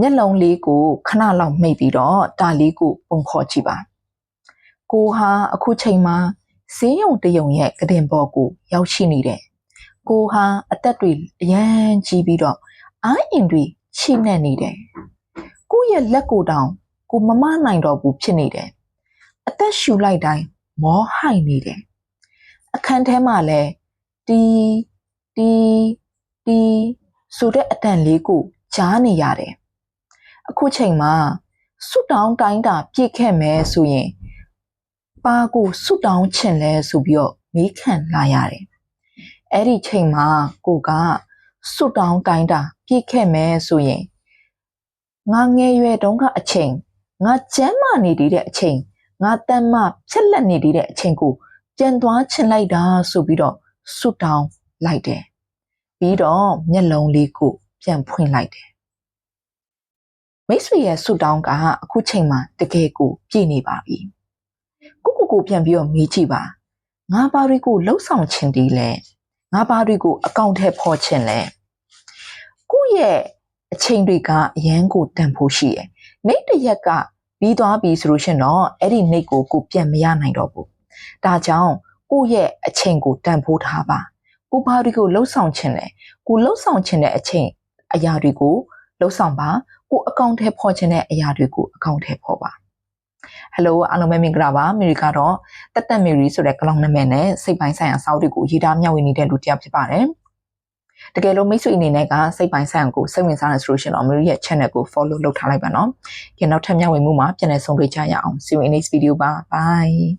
မျက်လုံးလေးကိုခဏလောက်မှိတ်ပြီးတော့တာလေးကိုပုံဖော်ကြည့်ပါကိုဟာအခုချိန်မှာဈေးရုံတရုံရဲ့ကတင်ဘော်ကိုရောက်ရှိနေတယ်ကိုဟာအသက်တွေအရန်ကြီးပြီးတော့အိုင်းအင်တွေချိနဲ့နေတယ်ကိုယ့်ရဲ့လက်ကိုတောင်ကိုမမနိုင်တော့ဘူးဖြစ်နေတယ်အသက်ရှူလိုက်တိုင်းမောဟိုက်နေတယ်အခန်းထဲမှာလဲတီးတီးတီးဆိုတဲ့အတန်လေးကိုကြားနေရတယ် အခုချိန်မှာဆွတ်တောင်းတိုင်းတာပြည့်ခဲ့မယ်ဆိုရင်ပါကိုဆွတ်တောင်းချင်လဲဆိုပြီးတော့မေးခံလာရတယ်အဲ့ဒီချိန်မှာကိုကဆွတ်တောင်းတိုင်းတာပြည့်ခဲ့မယ်ဆိုရင်ငါငယ်ရွယ်တုန်းကအချိန်ငါကျမ်းမာနေသေးတဲ့အချိန်ငါတမ်းမဖြက်လက်နေသေးတဲ့အချိန်ကိုပြန်သွားချင်လိုက်တာဆိုပြီးတော့ဆွတ်တောင်းလိုက်တယ်ပြီးတော့မျက်လုံးလေးကိုပြန်ဖွင့်လိုက်တယ် မိတ်ဆွေရဲ့ဆွတ်တောင်းကအခုချိန်မှာတကယ်ကိုပြည့်နေပါပြီကိုကိုကိုပြန်ပြီးတော့မေးကြည့်ပါငါဘာတွေကိုလှုပ်ဆောင်ချင်သေးလဲငါဘာတွေကိုအကောင့်ထဲဖော်ချင်လဲကိုယ့်ရဲ့အချိန်တွေကအရန်ကိုတန်ဖို့ရှိရယ်နေ့တစ်ရက်ကပြီးသွားပြီဆိုလို့ရှရင်တော့အဲ့ဒီနေ့ကိုကိုပြန်မရနိုင်တော့ဘူးဒါကြောင့်ကိုယ့်ရဲ့အချိန်ကိုတန်ဖိုးထားပါကိုဘာတွေကိုလှုပ်ဆောင်ချင်လဲကိုလှုပ်ဆောင်ချင်တဲ့အချိန်အရာတွေကိုလှုပ်ဆောင်ပါ ကိုအကောင့်ထဲဖော်ချင်တဲ့အရာတွေကိုအကောင့်ထဲဖော်ပါဟယ်လိုအားလုံးပဲမင်္ဂလာပါအမေရိကတော့တက်တက်မီရီဆိုတဲ့ကလောင်နာမည်နဲ့စိတ်ပိုင်းဆိုင်ရာစောက်တွေကိုရေးသားမျှဝေနေတဲ့လူတစ်ယောက်ဖြစ်ပါတယ်တကယ်လို့မိတ်ဆွေအနေနဲ့ကစိတ်ပိုင်းဆိုင်ရာကိုစိတ်ဝင်စားနေဆိုလို့ရှိရင်တော့ Mary ရဲ့ channel ကို follow လုပ်ထားလိုက်ပါနော်။ကြည့်နောက်ထပ်မျှဝေမှုမှာပြန်လည်ဆုံတွေ့ကြရအောင်။ See you in next video ပါ bye